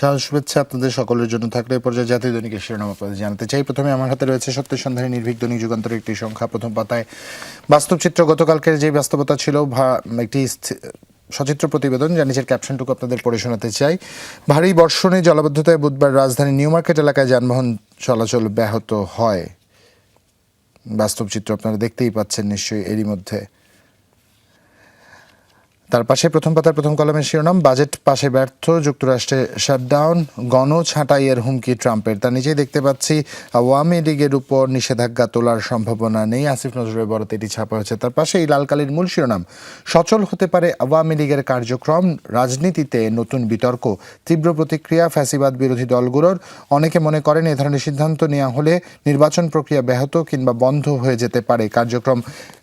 সাহস শুভেচ্ছা আপনাদের সকলের জন্য থাকলে এ পর্যায়ে জাতীয় দৈনিকের শিরোনাম আপনাদের জানাতে চাই। প্রথমে আমার হাতে রয়েছে সত্য সন্ধানী নির্ভীক দৈনিক যুগান্তরের একটি সংখ্যা। প্রথম পাতায় বাস্তব চিত্র গতকালকের যে বাস্তবতা ছিল একটি সচিত্র প্রতিবেদন যা নিচের ক্যাপশনটুকু আপনাদের পড়ে শোনাতে চাই। ভারী বর্ষণে জলাবদ্ধতায় বুধবার রাজধানী নিউ মার্কেট এলাকায় যানবাহন চলাচল ব্যাহত হয়। বাস্তব চিত্র আপনারা দেখতেই পাচ্ছেন নিশ্চয়ই এরই মধ্যে। তার পাশে প্রথম পাতার প্রথম কলমের শিরোনাম, বাজেট পাশে ব্যর্থ, যুক্তরাষ্ট্রে শাটডাউন গণ ছাঁটাইয়ের হুমকি ট্রাম্পের। তা নিজেই দেখতে পাচ্ছি, আওয়ামী লীগের উপর নিষেধাজ্ঞা তোলার সম্ভাবনা নেই। আসিফ নজরুলের বরাতে এটি ছাপা হয়েছে। তার পাশে এই লালকালির মূল শিরোনাম, সচল হতে পারে আওয়ামী লীগের কার্যক্রম, রাজনীতিতে নতুন বিতর্ক, তীব্র প্রতিক্রিয়া, ফ্যাসিবাদ বিরোধী দলগুলোর। অনেকে মনে করেন এ ধরনের সিদ্ধান্ত নেওয়া হলে নির্বাচন প্রক্রিয়া ব্যাহত কিংবা বন্ধ হয়ে যেতে পারে। কার্যক্রম,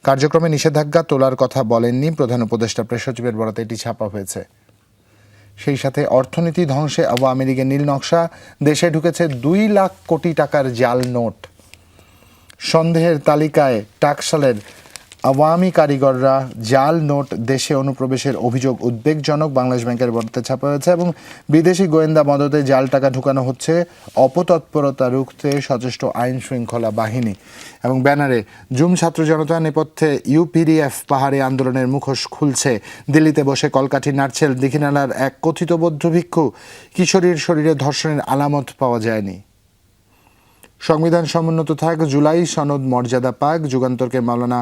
কার্যক্রমে নিষেধাজ্ঞা তোলার কথা বলেননি প্রধান উপদেষ্টা প্রেস সচিবের বরাতে এটি ছাপা হয়েছে। সেই সাথে অর্থনীতি ধ্বংসে আওয়ামী লীগের নীল নকশা, দেশে ঢুকেছে দুই লাখ কোটি টাকার জাল নোট। সন্দেহের তালিকায় টাকসালের আওয়ামী কারিগররা জাল নোট দেশে অনুপ্রবেশের অভিযোগ উদ্বেগজনক বাংলাদেশ ব্যাংকের বরাতে ছাপা হয়েছে এবং বিদেশি গোয়েন্দা মদতে জাল টাকা ঢুকানো হচ্ছে অপতৎপরতা রুখতে সচেষ্ট আইন শৃঙ্খলা বাহিনী। এবং ব্যানারে, জুম ছাত্র জনতা নেপথ্যে ইউপিডিএফ পাহাড়ি আন্দোলনের মুখোশ খুলছে। দিল্লিতে বসে কলকাঠি নাড়ছেল দীঘিনালার এক কথিত বৌদ্ধ ভিক্ষু কিশোরীর শরীরে ধর্ষণের আলামত পাওয়া যায়নি। সংবিধান সমুন্নত থাক, জুলাই সনদ মর্যাদা পাক, যুগান্তরকে মাওলানা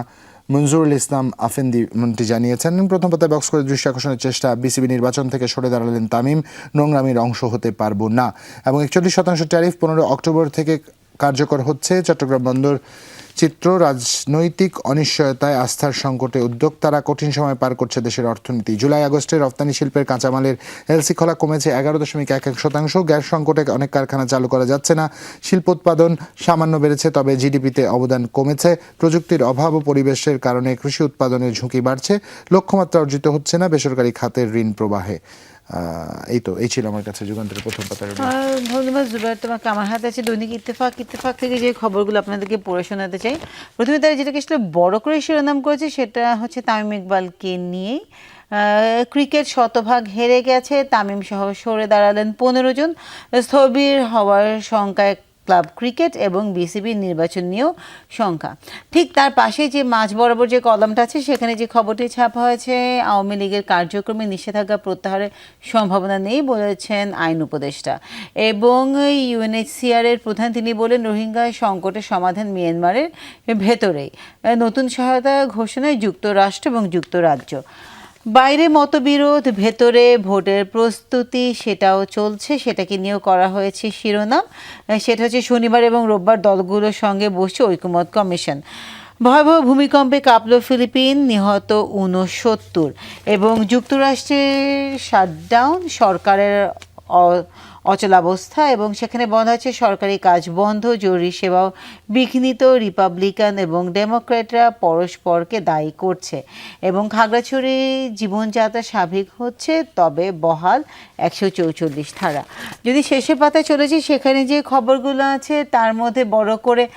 মঞ্জুরুল ইসলাম আফেন্দি মন্ত্রী জানিয়েছেন। প্রথম পাতায় বক্স করে দৃষ্টি আকর্ষণের চেষ্টা বিসিবি নির্বাচন থেকে সরে দাঁড়ালেন তামিম। নোংরামির অংশ হতে পারব না। এবং একচল্লিশ শতাংশ ট্যারিফ পনেরো অক্টোবর থেকে কার্যকর হচ্ছে। চট্টগ্রাম বন্দর চিত্র, রাজনৈতিক অনিশ্চয়তায় আস্থার সংকটে উদ্যোক্তারা কঠিন সময় পার করছে দেশের অর্থনীতি। জুলাই আগস্টে রপ্তানি শিল্পের কাঁচামালের এলসি খোলা কমেছে এগারো দশমিক এক এক শতাংশ। গ্যাস সংকটে অনেক কারখানা চালু করা যাচ্ছে না। শিল্প উৎপাদন সামান্য বেড়েছে, তবে জিডিপিতে অবদান কমেছে। প্রযুক্তির অভাব ও পরিবেশের কারণে কৃষি উৎপাদনের ঝুঁকি বাড়ছে। লক্ষ্যমাত্রা অর্জিত হচ্ছে না বেসরকারি খাতের ঋণ প্রবাহে। এই তো, এই ছিল আমার কাছে যুগান্তরের প্রথম পাতার ধন্যবাদ জুবাইর তোমাকে আমার হাতে আছে দৈনিক ইত্তেফাক। ইত্তেফাক থেকে যে খবরগুলো আপনাদেরকে পড়ে শোনাতে চাই, প্রথমে তারা যেটাকে আসলে বড় করে শিরোনাম করেছে, সেটা হচ্ছে তামিম ইকবালকে নিয়েই। ক্রিকেট শতভাগ হেরে গেছে, তামিম সহ সরে দাঁড়ালেন পনেরো জন। স্থবির হওয়ার সংখ্যায় ক্লাব ক্রিকেট এবং বিসিবির নির্বাচন নিয়েও ঠিক তার পাশে যে মাঝ বরাবর যে কলমটা আছে, সেখানে যে খবরটি ছাপা হয়েছে, আওয়ামী লীগের কার্যক্রমে নিষেধাজ্ঞা প্রত্যাহারের সম্ভাবনা নেই বলেছেন আইন উপদেষ্টা। এবং ইউএনএইচসিআর এর প্রধান তিনি বলেন, রোহিঙ্গা সংকটের সমাধান মিয়ানমারের ভেতরেই। নতুন সহায়তা ঘোষণায় যুক্তরাষ্ট্র এবং যুক্তরাজ্য। বাইরে মতবিরোধ, ভেতরে ভোটের প্রস্তুতি, সেটাও চলছে, সেটাকে নিয়েও করা হয়েছে শিরোনাম। সেটা হচ্ছে শনিবার এবং রোববার দলগুলোর সঙ্গে বসছে ঐকমত কমিশন। ভয়াবহ ভূমিকম্পে কাঁপল ফিলিপিন, নিহত ঊনসত্তর এবং যুক্তরাষ্ট্রের শাটডাউন সরকারের অচলাবস্থা এবং সেখানে বন্ধ আছে সরকারি কাজ বন্ধ, জরুরি সেবাও বিঘ্নিত, রিপাবলিকান এবং ডেমোক্র্যাটরা পরস্পরকে দায়ী করছে। এবং খাগড়াছড়ি জীবনযাত্রা স্বাভাবিক হচ্ছে, তবে বহাল একশো চৌচল্লিশ ধারা। যদি শেষের পাতায় চলেছি সেখানে যে খবরগুলো আছে, তার মধ্যে বড় করে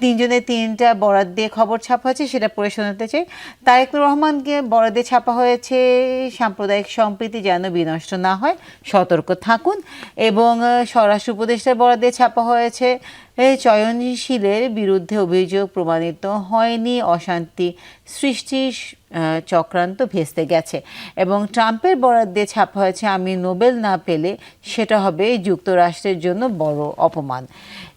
তিনজনে তিনটা বরাদ দিয়ে খবর ছাপা হয়েছে সেটা পড়ে শোনাতে চাই। তারেকুর রহমানকে বরাদে ছাপা হয়েছে সাম্প্রদায়িক সম্প্রীতি যেন বিনষ্ট না হয় সতর্ক থাকুন। এবং স্বরাষ্ট্র উপদেষ্টার বরাদে ছাপা হয়েছে চয়নশীলের বিরুদ্ধে অভিযোগ প্রমাণিত হয়নি অশান্তি সৃষ্টি আহ, চক্রান্ত ভেস্তে গেছে। এবং ট্রাম্পের বরাদ দিয়ে ছাপা হয়েছে আমি নোবেল না পেলে সেটা হবে যুক্তরাষ্ট্রের জন্য বড় অপমান।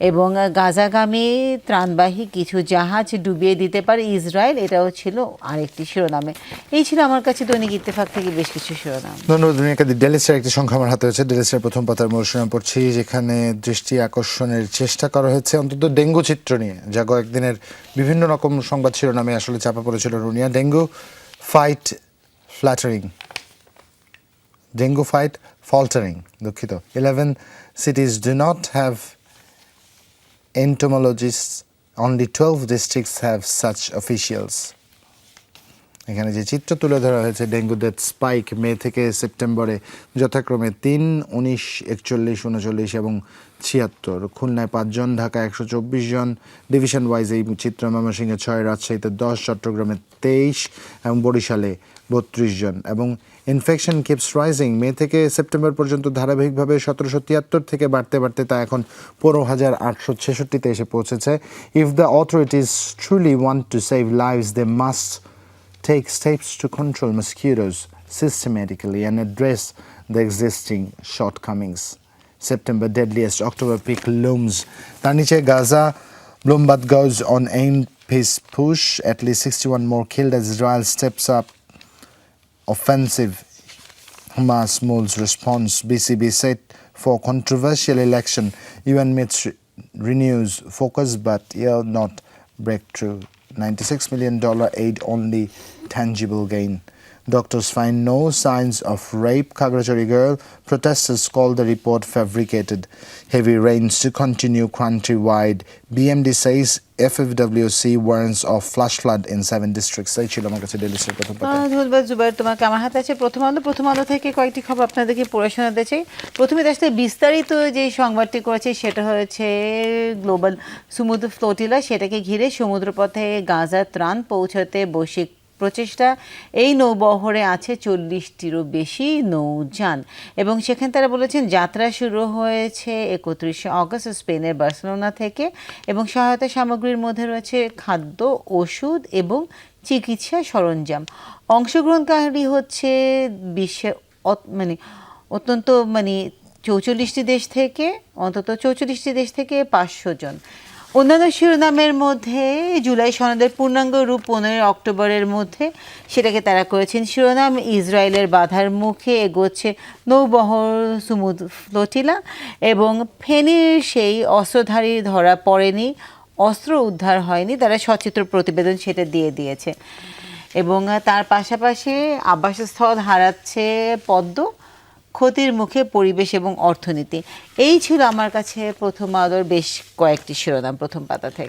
এবং গাজাগামী ত্রাণবাহী কিছু জাহাজ ডুবিয়ে দিতে পারে ইসরায়েল, এটাও ছিল আরেকটি শিরোনামে। এই ছিল আমার কাছে দৈনিক ইত্তেফাক থেকে বেশ কিছু শিরোনাম। ধন্যবাদ দুনিয়াকে ডেলিসের একটি সংখ্যা আমার হাতে রয়েছে। ডেলিসের প্রথম পাতার মূল শিরোনাম পড়ছি, যেখানে দৃষ্টি আকর্ষণের চেষ্টা করা হয়েছে। অন্তত ডেঙ্গু চিত্র নিয়ে, যা কয়েকদিনের বিভিন্ন রকম সংবাদ শিরোনামে আসলে চাপা পড়েছিল Runia. Dengue fight flattering dengue fight faltering দুঃখিত eleven cities do not have entomologists, only 12 districts have such officials. এখানে যে চিত্র তুলে ধরা হয়েছে, ডেঙ্গু ডেথ স্পাইক, মে থেকে সেপ্টেম্বরে, যথাক্রমে তিন, উনিশ, একচল্লিশ, উনচল্লিশ এবং ছিয়াত্তর। খুলনায় পাঁচজন ঢাকা একশো চব্বিশ জন। ডিভিশন ওয়াইজ এই চিত্র ময়মনসিংহে ছয়, রাজশাহীতে দশ, চট্টগ্রামে তেইশ এবং বরিশালে বত্রিশ জন। এবং ইনফেকশন কিপস রাইজিং মে থেকে সেপ্টেম্বর পর্যন্ত ধারাবাহিকভাবে সতেরোশো তিয়াত্তর থেকে বাড়তে বাড়তে তা এখন পনেরো হাজার আটশো ছেষট্টিতে এসে পৌঁছেছে। If the authorities truly want to save lives they must take steps to control mosquitoes systematically and address the existing shortcomings. September deadliest, October peak looms. তার নিচে Gaza Bloomberg goes on aimed peace push. At least 61 more killed as Israel steps up offensive. Hamas moves response. BCB set for controversial election. UN meets re- renews focus but yield not breakthrough. $96 million aid only tangible gain. Doctors find no signs of rape. Kagrachari girl. Protesters call the report fabricated. Heavy rains to continue countrywide. BMD says FFWC warns of flash flood in seven districts. এই ছিল আমার কাছে daily star প্রথম ধন্যবাদ জুবাইর তোমাকে আমার হাতে আছে প্রথম আলো প্রথম আলো থেকে কয়েকটি খবর আপনাদেরকে পড়ে শোনাতে চাই প্রথমে আসলে বিস্তারিত যে সংবাদটি করেছে সেটা হয়েছে গ্লোবাল সমুদ্র ফ্লোটিলা সেটাকে ঘিরে সমুদ্রপথে গাজা ত্রাণ পৌঁছাতে বৈশ্বিক প্রচেষ্টা। এই নৌবহরে আছে চল্লিশটিরও বেশি নৌযান এবং সেখানে তারা বলেছেন যাত্রা শুরু হয়েছে একত্রিশে অগস্ট স্পেনের বার্সেলোনা থেকে এবং সহায়তা সামগ্রীর মধ্যে রয়েছে খাদ্য, ওষুধ এবং চিকিৎসা সরঞ্জাম। অংশগ্রহণকারী হচ্ছে বিশ্বের মানে অত্যন্ত মানে চৌচল্লিশটি দেশ থেকে, অন্তত চৌচল্লিশটি দেশ থেকে পাঁচশো জন। অন্যান্য শিরোনামের মধ্যে জুলাই সনদের পূর্ণাঙ্গ রূপ পনেরোই অক্টোবরের মধ্যে সেটাকে তারা করেছেন। শিরোনাম ইসরায়েলের বাধার মুখে এগোচ্ছে নৌবহর সুমুদ ফ্লোটিলা এবং ফেনীর সেই অস্ত্রধারী ধরা পড়েনি, অস্ত্র উদ্ধার হয়নি, তারা সচিত্র প্রতিবেদন সেটা দিয়ে দিয়েছে। এবং তার পাশাপাশি আবাসস্থল হারাচ্ছে পদ্ম। ক্ষতির মুখে পরিবেশ এবং অর্থনীতি। এই ছিল আমার কাছে প্রথম আলোর বেশ কয়েকটি শিরোনাম প্রথম পাতা থেকে।